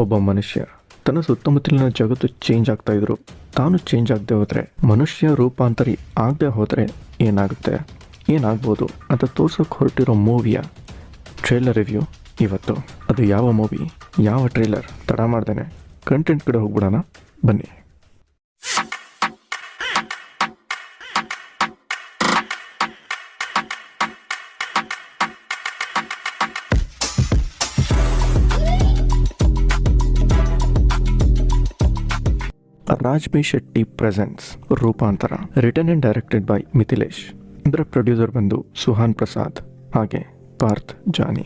ಒಬ್ಬ ಮನುಷ್ಯ ತನ್ನ ಸುತ್ತಮುತ್ತಲಿನ ಜಗತ್ತು ಚೇಂಜ್ ಆಗ್ತಾ ಇದ್ರು. ತಾನು ಚೇಂಜ್ ಆಗದೆ ಹೋದ್ರೆ, ಮನುಷ್ಯ ರೂಪಾಂತರಿ ಆಗದೆ ಹೋದ್ರೆ ಏನಾಗುತ್ತೆ? ಏನಾಗ್ಬೋದು ಅಂತ ತೋರ್ಸೋಕೆ ಹೊರಟಿರೋ ಮೂವಿಯ ಟ್ರೇಲರ್ ರಿವ್ಯೂ ಇವತ್ತು. ಅದು ಯಾವ ಮೂವಿ ಯಾವ ಟ್ರೇಲರ್ ತಡ ಮಾಡ್ದೇನೆ. ಕಂಟೆಂಟ್ ಕಡೆ ಹೋಗ್ಬಿಡೋಣ. ಬನ್ನಿ. Raj B Shetty presence Roopantara return and directed by Mithilesh ಇದರ ಪ್ರೊಡ್ಯೂಸರ್ ಬಂದು ಸುಹಾನ್ ಪ್ರಸಾದ್ ಹಾಗೆ ಪಾರ್ಥ್ ಜಾನಿ.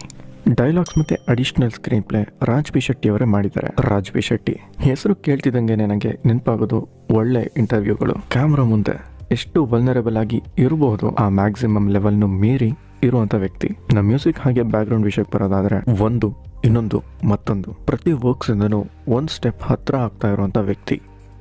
ಡೈಲಾಗ್ಸ್ ಮತ್ತೆ additional screenplay Raj B Shetty ಅವರೇ ಮಾಡಿದ್ದಾರೆ. ರಾಜ್ ಬಿ ಶೆಟ್ಟಿ ಹೆಸರು ಕೇಳ್ತಿದ್ದಂಗೆ ನನಗೆ ನೆನಪಾಗೋದು ಒಳ್ಳೆ ಇಂಟರ್ವ್ಯೂಗಳು ಕ್ಯಾಮ್ರಾ ಮುಂದೆ ಎಷ್ಟು ವಲ್ನರಬಲ್ ಆಗಿ ಇರಬಹುದು ಆ ಮ್ಯಾಕ್ಸಿಮಮ್ ಲೆವೆಲ್ನು ಮೀರಿ ಇರುವಂತ ವ್ಯಕ್ತಿ. ನಮ್ಮ ಮ್ಯೂಸಿಕ್ ಹಾಗೆ ಬ್ಯಾಕ್ಗ್ರೌಂಡ್ ವಿಷಯಕ್ಕೆ ಬರೋದಾದ್ರೆ ಒಂದು, ಇನ್ನೊಂದು, ಮತ್ತೊಂದು. ಪ್ರತಿ ವರ್ಕ್ಸ್ ಇಂದನೂ ಒಂದ್ ಸ್ಟೆಪ್ ಹತ್ರ ಆಗ್ತಾ ಇರುವಂತ ವ್ಯಕ್ತಿ.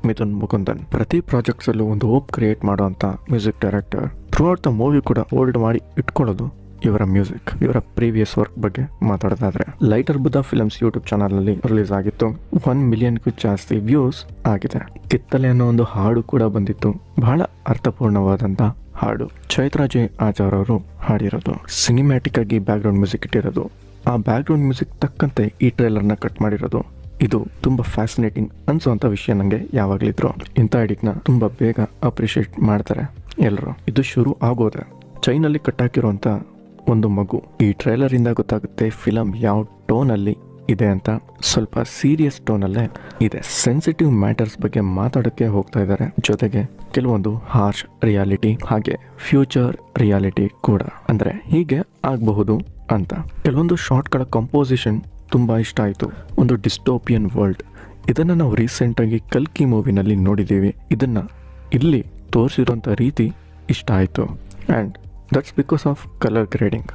ಮಿಥುನ್ ಮುಕುಂದನ್. ಪ್ರತಿ ಪ್ರಾಜೆಕ್ಟ್ಸ್ ಅಲ್ಲೂ ಒಂದು ಹೋಪ್ ಕ್ರಿಯೇಟ್ ಮಾಡುವಂತ music director. Throughout the movie ಕೂಡ ಹೋಲ್ಡ್ ಮಾಡಿ ಇಟ್ಕೊಳ್ಳೋದು ಇವರ ಮ್ಯೂಸಿಕ್, ಇವರ ಪ್ರೀವಿಯಸ್ ವರ್ಕ್ ಬಗ್ಗೆ ಮಾತಾಡೋದಾದ್ರೆ. ಲೈಟರ್ ಬುದ್ಧ ಫಿಲ್ಮ್ಸ್ ಯೂಟ್ಯೂಬ್ ಚಾನಲ್ನಲ್ಲಿ ರಿಲೀಸ್ ಆಗಿತ್ತು ಒನ್ ಮಿಲಿಯನ್ಗೂ ಜಾಸ್ತಿ ವ್ಯೂಸ್ ಆಗಿದೆ. ಕಿತ್ತಲೆ ಅನ್ನೋ ಒಂದು ಹಾಡು ಕೂಡ ಬಂದಿತ್ತು. ಬಹಳ ಅರ್ಥಪೂರ್ಣವಾದಂತ ಹಾಡು. ಚೈತ್ರಾಜಿ ಆಚಾರ್ ಅವರು ಹಾಡಿರೋದು. ಸಿನಿಮ್ಯಾಟಿಕ್ ಆಗಿ ಬ್ಯಾಕ್ಗ್ರೌಂಡ್ ಮ್ಯೂಸಿಕ್ ಇಟ್ಟಿರೋದು. ಆ ಬ್ಯಾಕ್ಗ್ರೌಂಡ್ ಮ್ಯೂಸಿಕ್ ತಕ್ಕಂತೆ ಈ ಟ್ರೈಲರ್ನ ಕಟ್ ಮಾಡಿರೋದು. ಇದು ತುಂಬಾ ಫ್ಯಾಸಿನೇಟಿಂಗ್ ಅನ್ಸುವಂತ ವಿಷಯ ನಂಗೆ ಯಾವಾಗ್ಲಿದ್ರು. ಇಂಥ ಎಡಿಟ್ನ ತುಂಬಾ ಬೇಗ ಅಪ್ರಿಷಿಯೇಟ್ ಮಾಡ್ತಾರೆ ಎಲ್ಲರೂ ಇದು ಶುರು ಆಗೋದೆ. ಚೈನಲ್ಲಿ ಕಟ್ಟಾಕಿರುವಂತ ಒಂದು ಮಗು. ಈ ಟ್ರೈಲರ್ ಇಂದ ಗೊತ್ತಾಗುತ್ತೆ ಫಿಲಂ ಯಾವ ಟೋನ್ ಅಲ್ಲಿ ಇದೆ ಅಂತ. ಸ್ವಲ್ಪ ಸೀರಿಯಸ್ ಟೋನ್ ಅಲ್ಲೇ ಇದೆ. ಸೆನ್ಸಿಟಿವ್ ಮ್ಯಾಟರ್ಸ್ ಬಗ್ಗೆ ಮಾತಾಡಕ್ಕೆ ಹೋಗ್ತಾ ಇದ್ದಾರೆ. ಜೊತೆಗೆ ಕೆಲವೊಂದು ಹಾರ್ಶ್ ರಿಯಾಲಿಟಿ ಹಾಗೆ ಫ್ಯೂಚರ್ ರಿಯಾಲಿಟಿ ಕೂಡ. ಅಂದ್ರೆ ಹೀಗೆ ಆಗಬಹುದು ಅಂತ. ಕೆಲವೊಂದು ಶಾರ್ಟ್ಗಳ ಕಂಪೋಸಿಷನ್ ತುಂಬಾ ಇಷ್ಟ ಆಯಿತು. ಒಂದು ಡಿಸ್ಟೋಪಿಯನ್ ವರ್ಲ್ಡ್. ಇದನ್ನು ನಾವು ರೀಸೆಂಟಾಗಿ ಕಲ್ಕಿ ಮೂವಿನಲ್ಲಿ ನೋಡಿದ್ದೀವಿ. ಇದನ್ನು ಇಲ್ಲಿ ತೋರಿಸಿರುವಂಥ ರೀತಿ ಇಷ್ಟ ಆಯಿತು. And that's because of colour grading.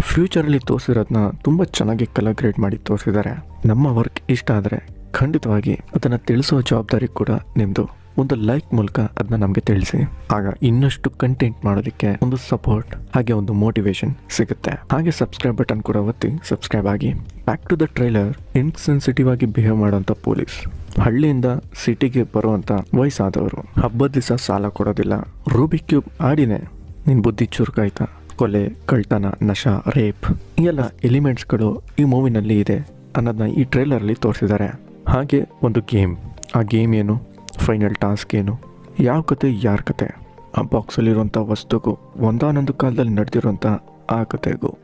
ಫ್ಯೂಚರಲ್ಲಿ ತೋರಿಸಿರೋದನ್ನ ತುಂಬ ಚೆನ್ನಾಗಿ ಕಲರ್ ಗ್ರೇಡ್ ಮಾಡಿ ತೋರಿಸಿದ್ದಾರೆ. ನಮ್ಮ ವರ್ಕ್ ಇಷ್ಟ ಆದರೆ ಖಂಡಿತವಾಗಿ ಅದನ್ನು ತಿಳಿಸೋ ಜವಾಬ್ದಾರಿ ಕೂಡ ನಿಮ್ಮದು ಒಂದು ಲೈಕ್ ಮೂಲಕ ಅದನ್ನ ನಮಗೆ ತಿಳಿಸಿ. ಆಗ ಇನ್ನಷ್ಟು ಕಂಟೆಂಟ್ ಮಾಡೋದಕ್ಕೆ ಒಂದು ಸಪೋರ್ಟ್ ಹಾಗೆ ಒಂದು ಮೋಟಿವೇಶನ್ ಸಿಗುತ್ತೆ. ಹಾಗೆ ಸಬ್ಸ್ಕ್ರೈಬ್ ಬಟನ್ ಕೂಡ ಒತ್ತಿ ಸಬ್ಸ್ಕ್ರೈಬ್ ಆಗಿ. Back to the trailer insensitive ಆಗಿ ಬಿಹೇವ್ ಮಾಡೋಂಥ ಪೊಲೀಸ್ ಹಳ್ಳಿಯಿಂದ ಸಿಟಿಗೆ ಬರುವಂತ ವಯಸ್ಸಾದವರು, ಹಬ್ಬದ ದಿವಸ ಸಾಲ ಕೊಡೋದಿಲ್ಲ. ರೂಬಿ ಕ್ಯೂಬ್ ಆಡಿನೇ, ನಿನ್ ಬುದ್ಧಿ ಚುರುಕಾಯ್ತಾ? ಕೊಲೆ, ಕಳ್ತನ, ನಶ ರೇಪ್ ಈ ಎಲ್ಲ ಎಲಿಮೆಂಟ್ಸ್ಗಳು ಈ ಮೂವಿನಲ್ಲಿ ಇದೆ ಅನ್ನೋದನ್ನ ಈ ಟ್ರೈಲರ್ಲಿ ತೋರಿಸಿದ್ದಾರೆ. ಹಾಗೆ ಒಂದು ಗೇಮ್ ಆ ಗೇಮ್ ಏನು? ಫೈನಲ್ ಟಾಸ್ಕ್ ಏನು? ಯಾವ ಕತೆ, ಯಾರ ಕತೆ? ಆ ಬಾಕ್ಸಲ್ಲಿರುವಂಥ ವಸ್ತುಗೂ, ಒಂದಾನೊಂದು ಕಾಲದಲ್ಲಿ ನಡೆದಿರುವಂಥ ಆ ಕತೆಗೂ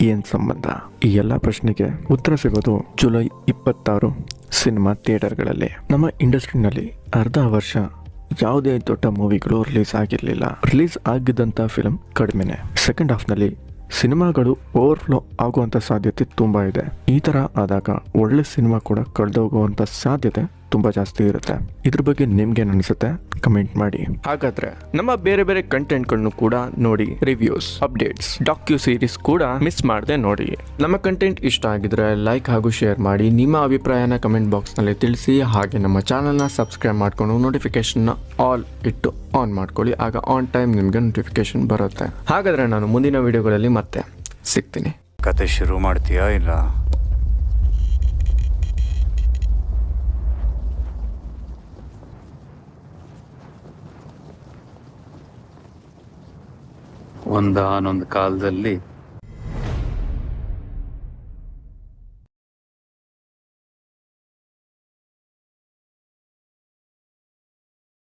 ಏನು ಸಂಬಂಧ? ಈ ಎಲ್ಲ ಪ್ರಶ್ನೆಗೆ ಉತ್ತರ ಸಿಗೋದು ಜುಲೈ ಇಪ್ಪತ್ತಾರು ಸಿನಿಮಾ ಥಿಯೇಟರ್ಗಳಲ್ಲಿ. ನಮ್ಮ ಇಂಡಸ್ಟ್ರಿನಲ್ಲಿ ಅರ್ಧ ವರ್ಷ ಯಾವುದೇ ದೊಡ್ಡ ಮೂವಿಗಳು ರಿಲೀಸ್ ಆಗಿರಲಿಲ್ಲ. ರಿಲೀಸ್ ಆಗಿದ್ದಂಥ ಫಿಲಮ್ ಕಡಿಮೆನೆ. ಸೆಕೆಂಡ್ ಹಾಫ್ನಲ್ಲಿ ಸಿನಿಮಾಗಳು ಓವರ್ಫ್ಲೋ ಆಗುವಂಥ ಸಾಧ್ಯತೆ ತುಂಬ ಇದೆ. ಈ ಥರ ಆದಾಗ ಒಳ್ಳೆ ಸಿನಿಮಾ ಕೂಡ ಕಳೆದೋಗುವಂಥ ಸಾಧ್ಯತೆ ತುಂಬ ಜಾಸ್ತಿ ಇರುತ್ತೆ. ಇದ್ರ ಬಗ್ಗೆ ನಿಮ್ಗೆ ಅನಿಸುತ್ತೆ? ಕಮೆಂಟ್ ಮಾಡಿ. ಹಾಗಾದ್ರೆ ನಮ್ಮ ಬೇರೆ ಬೇರೆ ಕಂಟೆಂಟ್ಗಳನ್ನು ಕೂಡ ನೋಡಿ ರಿವ್ಯೂಸ್ ಅಪ್ಡೇಟ್ಸ್ ಡಾಕ್ಯು ಸೀರೀಸ್ ಕೂಡ ಮಿಸ್ ಮಾಡದೆ ನೋಡಿ. ನಮ್ಮ ಕಂಟೆಂಟ್ ಇಷ್ಟ ಆಗಿದ್ರೆ ಲೈಕ್ ಹಾಗೂ ಶೇರ್ ಮಾಡಿ ನಿಮ್ಮ ಅಭಿಪ್ರಾಯನ ಕಮೆಂಟ್ ಬಾಕ್ಸ್ನಲ್ಲಿ ತಿಳಿಸಿ ಹಾಗೆ ನಮ್ಮ ಚಾನಲ್ನ ಸಬ್ಸ್ಕ್ರೈಬ್ ಮಾಡ್ಕೊಂಡು ನೋಟಿಫಿಕೇಶನ್ ಆಲ್ ಇಟ್ಟು ಆನ್ ಮಾಡ್ಕೊಳ್ಳಿ ಆಗ ಆನ್ ಟೈಮ್ ನಿಮಗೆ ನೋಟಿಫಿಕೇಶನ್ ಬರುತ್ತೆ. ಹಾಗಾದ್ರೆ ನಾನು ಮುಂದಿನ ವಿಡಿಯೋಗಳಲ್ಲಿ ಮತ್ತೆ ಸಿಗ್ತೀನಿ. ಕತೆ ಶುರು ಮಾಡ್ತೀಯಾ ಇಲ್ಲ? ಒಂದಾನೊಂದು ಕಾಲದಲ್ಲಿ